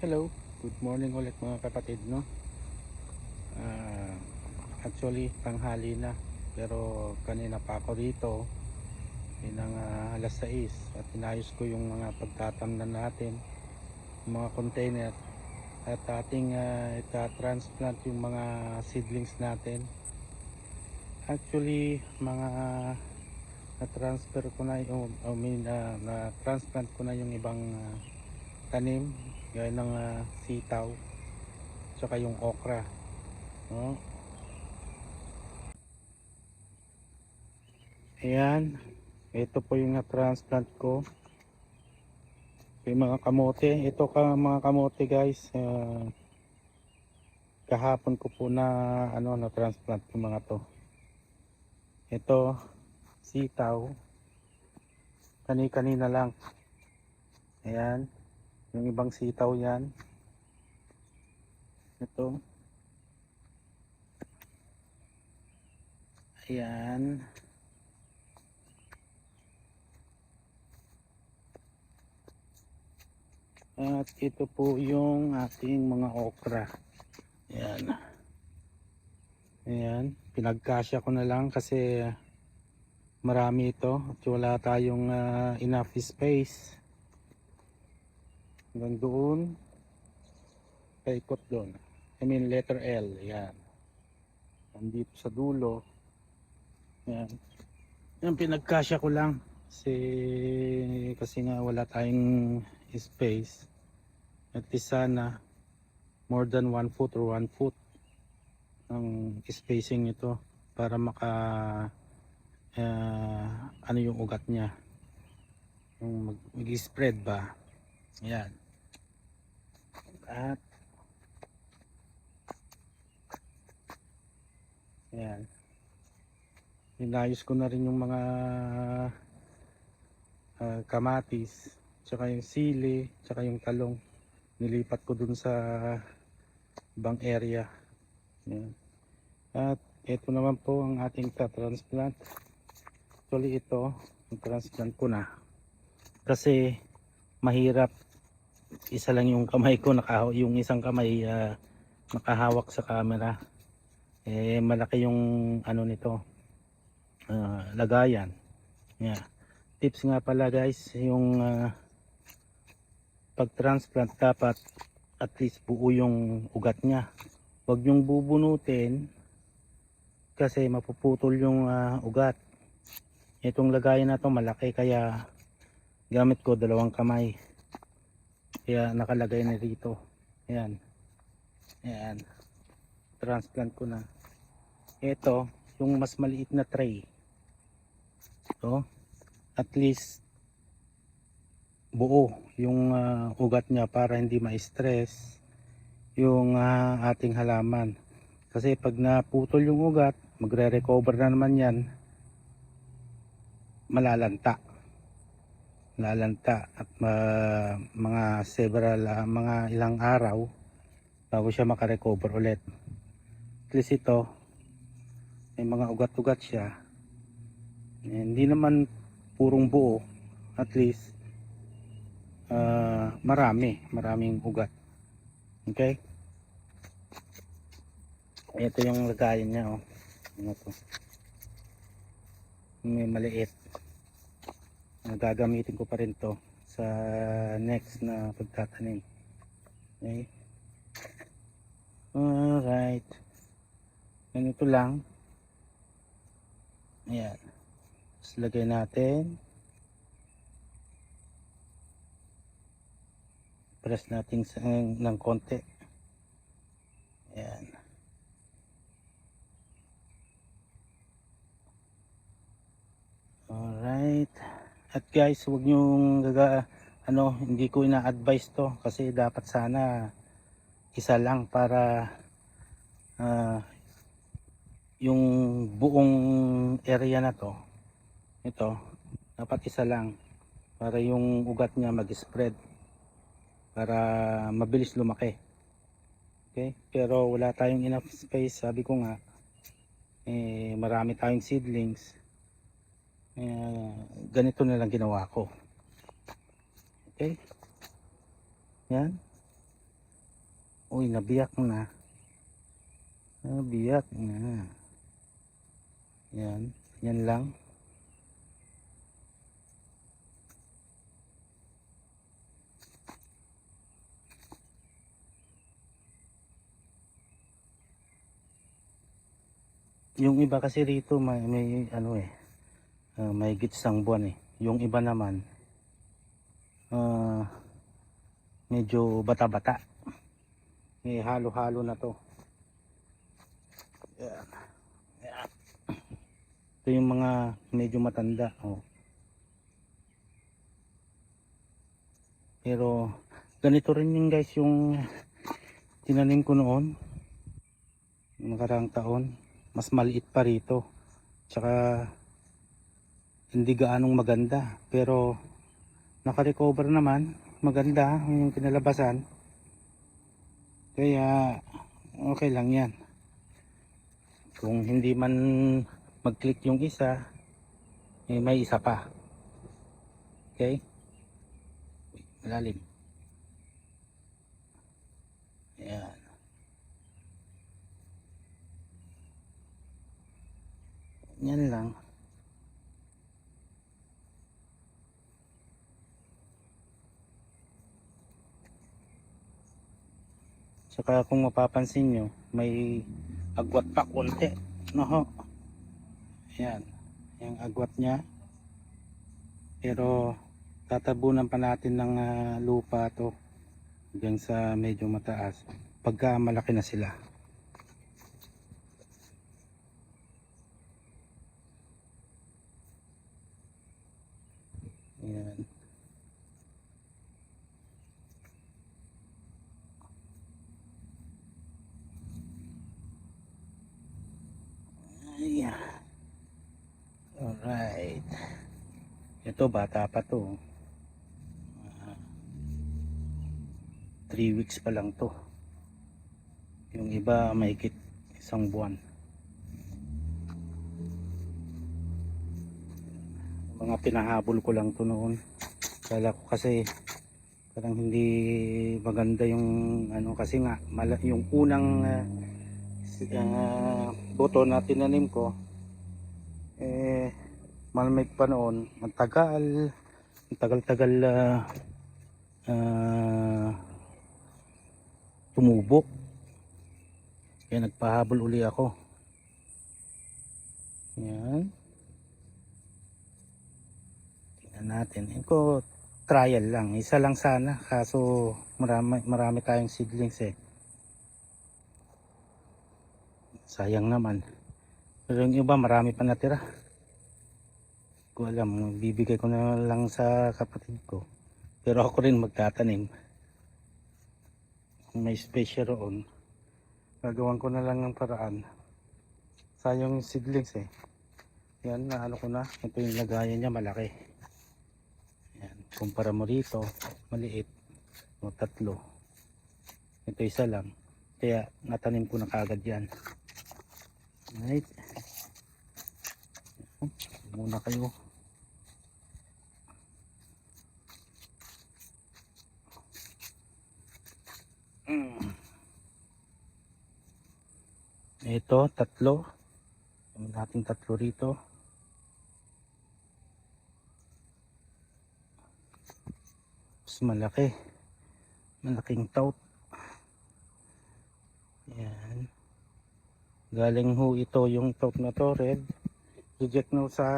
Hello, good morning ulit mga kapatid no. Ah, actually tanghali na pero kanina pa ako dito inang ah, alas 6 at inayos ko yung mga pagtatamnan natin mga container at ating uh, ita-transplant yung mga seedlings natin. Actually mga na-transfer ko na yung I mean ah, na-transplant ko na yung ibang ah, tanim gaya ng ah, sitaw tsaka yung okra. No? ayan. Ito po yung na-transplant ko. Yung mga kamote. Ito ka mga kamote guys. Ah, kahapon ko po na ano na transplant yung mga to. Ito sitaw. Kani kanina lang. Ayan yung ibang sitaw yan. Ito. Ayan. At ito po yung ating mga okra. Ayan. Ayan. Pinagkasya ko na lang kasi marami ito at wala tayong ah, enough space hanggang doon paikot doon. I mean letter L yan. Nandito sa dulo. Yan. Yan pinagkasya ko lang. Kasi kasi nga wala tayong space. At least sana more than 1 foot or 1 foot ang spacing nito para maka ah, ano yung ugat niya? Yung mag, mag-spread ba? Yan at yan inayos ko na rin yung mga ah, kamatis tsaka yung sili tsaka yung talong. Nilipat ko dun sa ibang area. Yan. at ito naman po ang ating transplant actually ito transplant ko na. Kasi mahirap isa lang yung kamay ko naka, yung isang kamay ah, nakahawak sa camera. Eh malaki yung ano nito ah, lagayan. Yeah. tips nga pala guys yung ah, pag transplant dapat at least buo yung ugat niya. Huwag yung bubunutin kasi mapuputol yung ah, ugat. Itong lagayan na to malaki kaya gamit ko dalawang kamay kaya nakalagay na dito. Ayan. Ayan. Transplant ko na. Ito yung mas maliit na tray. Ito. At least buo yung ah, ugat niya para hindi ma-stress yung ah, ating halaman. Kasi pag naputol yung ugat magre-recover na naman yan malalanta lalanta at ma- mga several ah, mga ilang araw bago siya makarecover ulit. At least ito may mga ugat-ugat siya. Eh, hindi naman purong buo at least ah, marami maraming ugat. Okay? Ito yung lagayan niya oh. Ano to? May maliit gagamitin ko pa rin to sa next na pagtatanim. Okay? Alright. Ganito lang. Ayan. Tapos lagay natin. Press natin sa, ng konti. Ayan alright at guys huwag nyong gaga ano hindi ko ina-advise to kasi dapat sana isa lang para ah, yung buong area na to ito dapat isa lang para yung ugat niya mag-spread para mabilis lumaki. Okay? Pero wala tayong enough space sabi ko nga eh, marami tayong seedlings eh, ganito na lang ginawa ko okay yan Uy, nabiyak na. Nabiyak na. Yan. Yan lang. Yung iba kasi rito may, may ano eh ah, may gitsang buwan eh. Yung iba naman ah, medyo bata-bata. May halo-halo na to. Yan. Yan. Ito yung mga medyo matanda. Oh. Pero ganito rin yung guys yung tinanim ko noon. Yung nakaraang taon. Mas maliit pa rito. Tsaka hindi gaanong maganda. Pero nakarecover naman. Maganda yung kinalabasan. Kaya okay lang yan. Kung hindi man mag-click yung isa, eh, may isa pa. Okay? Malalim. Ayan. Yan lang. Saka kung mapapansin nyo, may agwat pa konti. No ho. Ayan. Yung agwat niya. Pero tatabunan pa natin ng ah, lupa to hanggang sa medyo mataas pagka malaki na sila Ayan. Ayan. Alright. Ito bata pa to. 3 weeks pa lang to. Yung iba mahigit isang buwan. Mga pinahabol ko lang to noon. Kala ko kasi parang hindi maganda yung ano kasi nga mala, yung unang uh, uh, boto na tinanim ko eh malamig pa noon matagal tagal-tagal uh, uh, tumubo. Kaya nagpahabol uli ako. Yan. Tingnan natin. Ito trial lang. Isa lang sana kaso marami, marami tayong seedlings eh. Sayang naman. Pero yung iba marami pa natira ko alam bibigay ko na lang sa kapatid ko. Pero ako rin magtatanim. May space roon gagawan ko na lang ng paraan. Sayang seedlings eh. Yan naano ko na. Ito yung lagayan niya malaki. Yan kumpara mo rito maliit. O tatlo. Ito isa lang. Kaya natanim ko na kagad yan. Right muna kayo Ito, tatlo. Kami natin tatlo rito. Mas malaki. Malaking tout. Yan. Galing ho ito yung tout na to, red. Reject no sa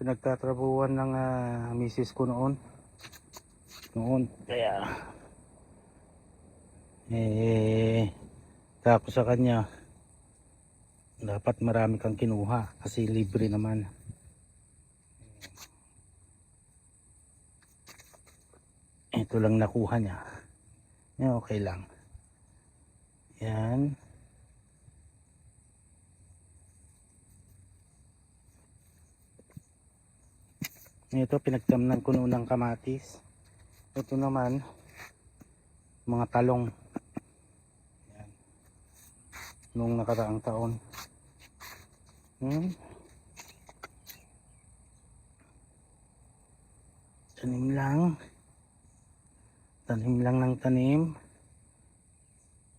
pinagtatrabuhan ng uh, misis ko noon. Noon. Kaya eh tapos sa kanya dapat marami kang kinuha kasi libre naman. Ito lang nakuha niya. Yan okay lang. Yan. Ito pinagtamnan ko noon ng kamatis. Ito naman mga talong. Nung nakaraang taon. Hmm? tanim lang. Tanim lang ng tanim.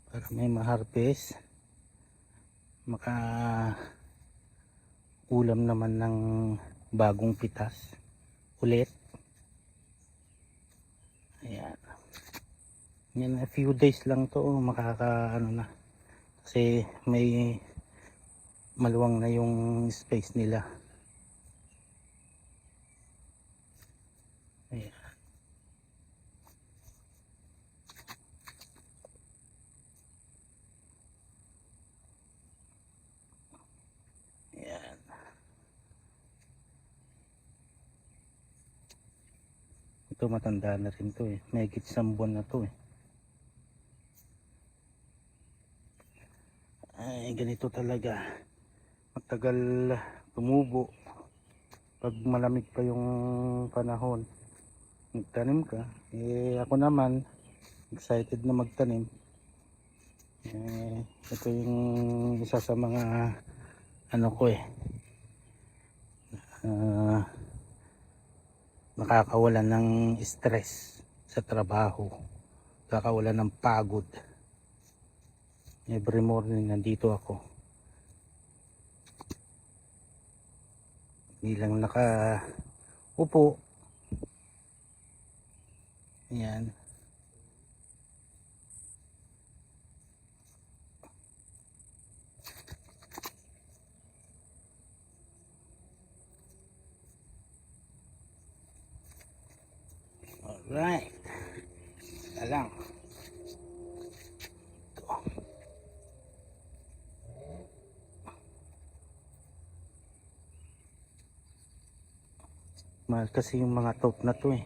Para may ma-harvest. Maka ulam naman ng bagong pitas ulit. Ayan. Yan a few days lang to oh, makaka ano na kasi may maluwang na yung space nila ayan Ayan. Ito matanda na rin to eh. May isang buwan na to eh. Ay, ganito talaga. Matagal tumubo. Pag malamig pa yung panahon, magtanim ka. Eh, ako naman, excited na magtanim. Eh, ito yung isa sa mga ano ko eh ah, nakakawala ng stress sa trabaho nakakawala ng pagod every morning nandito ako. Hindi lang naka upo ayan. Alright. Saka Mahal kasi yung mga top na to eh.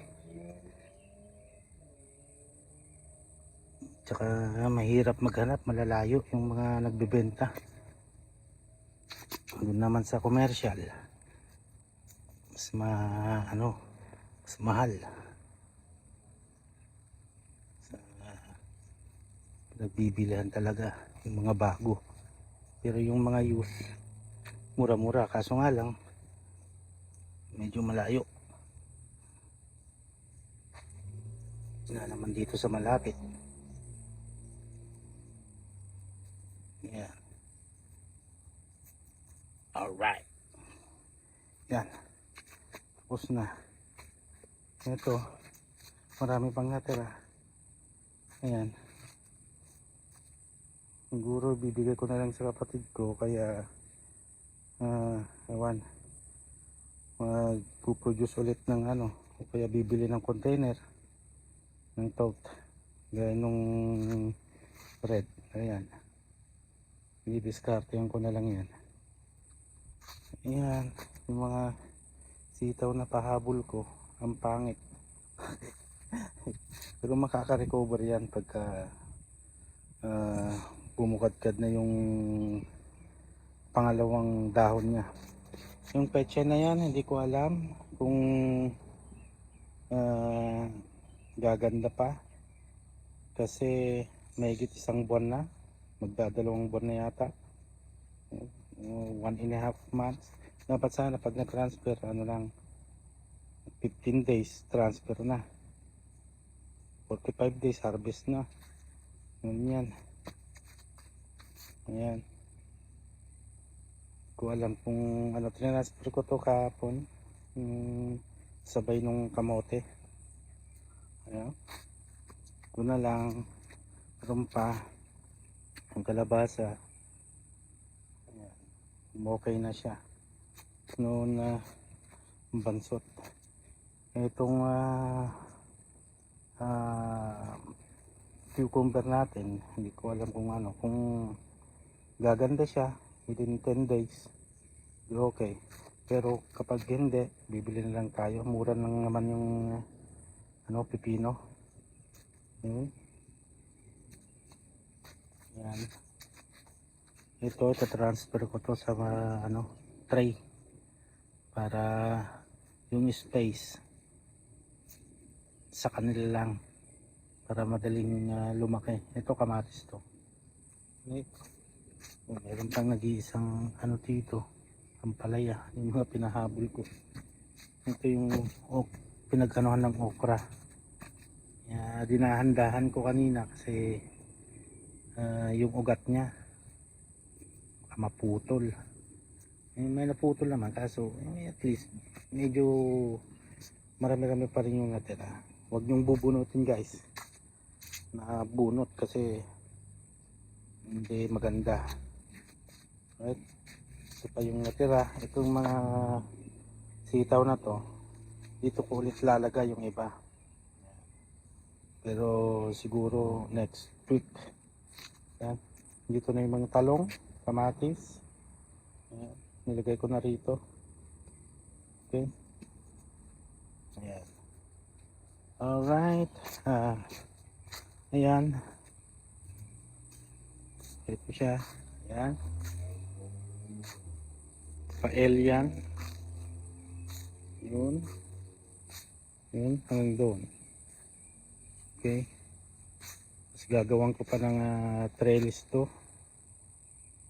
Tsaka mahirap maghanap, malalayo yung mga nagbebenta. Doon naman sa commercial. Mas ma ano, mas mahal. nagbibilihan talaga yung mga bago pero yung mga used mura-mura kaso nga lang medyo malayo. Na naman dito sa malapit. Yan alright yan. Tapos na. Ito marami pang natira. Ayan. Siguro bibigay ko na lang sa kapatid ko kaya ah ewan magpuproduce ulit ng ano o kaya bibili ng container ng tote gaya nung red ayan. I-discard ko na lang yan. Ayan yung mga sitaw na pahabol ko ang pangit. Pero makaka-recover yan pagka ah bumukadkad na yung pangalawang dahon niya. Yung petsa na yan, hindi ko alam kung ah, gaganda pa. Kasi mahigit isang buwan na. Magdadalawang buwan na yata. Uh, one and a half months. Dapat sana pag na-transfer, ano lang, 15 days transfer na. 45 days harvest na. Ganyan. Ayan. Ko alam kung ano transfer ko to kahapon. Yung sabay nung kamote. Ayan. Ko na lang rumpa ang kalabasa. Ayan. Okay na siya. Noon na bansot. Itong ah ah cucumber natin, hindi ko alam kung ano, kung gaganda siya within 10 days. Okay. Pero kapag hindi bibili na lang tayo. Mura lang naman yung ano pipino. Yun yan. Ito ita-transfer ko to sa ano tray. Para yung space sa kanila lang. Para madaling uh, lumaki. Ito kamatis to. Oh, meron pang nag-iisang ano dito, ang palaya, yung mga pinahabol ko. Ito yung ok, pinagkanohan ng okra. Kaya dinahandahan ko kanina kasi ah, yung ugat niya maputol eh, may naputol naman kaso eh, at least medyo marami-rami pa rin yung natira huwag niyong bubunutin guys na bunot kasi hindi maganda right ito pa yung natira. Itong mga sitaw na to dito ko ulit lalagay yung iba. Pero siguro next week. Yan dito na yung mga talong kamatis. Ayan. nilagay ko na rito. Okay. Ayan. Alright. Ah. Ayan. Ito siya. Ayan pael yan yun. Yun hanggang doon. Okay. Tapos gagawan ko pa ng ah, trellis to.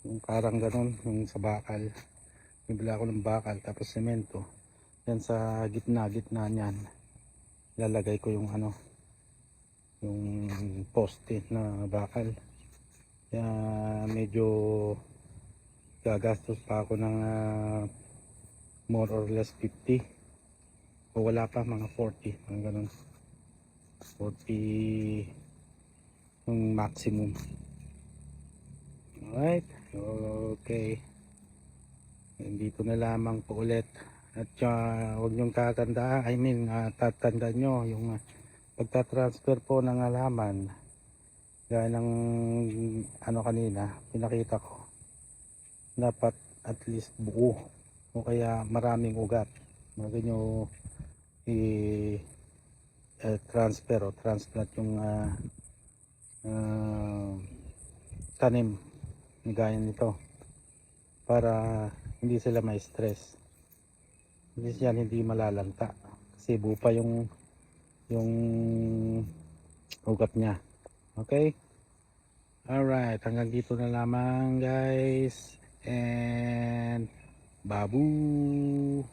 Yung parang ganun yung sa bakal. Bibila ko ng bakal tapos semento. Yan sa gitna gitna niyan. Lalagay ko yung ano yung poste na bakal. Kaya medyo gagastos pa ako ng ah, more or less 50 o wala pa mga 40 mga ganun. 40 yung maximum. Alright okay. Dito na lamang po ulit. At uh, huwag niyong tatandaan I mean uh, tatandaan nyo yung uh, pagtatransfer po ng halaman. Gaya ng ano kanina pinakita ko dapat at least buo. O kaya maraming ugat. Bago nyo i eh, o transplant yung ah, ah, tanim gaya nito para hindi sila may stress. Hindi siya hindi malalanta. Kasi buo pa yung yung ugat niya. Okay? Alright. Hanggang dito na lamang guys and babu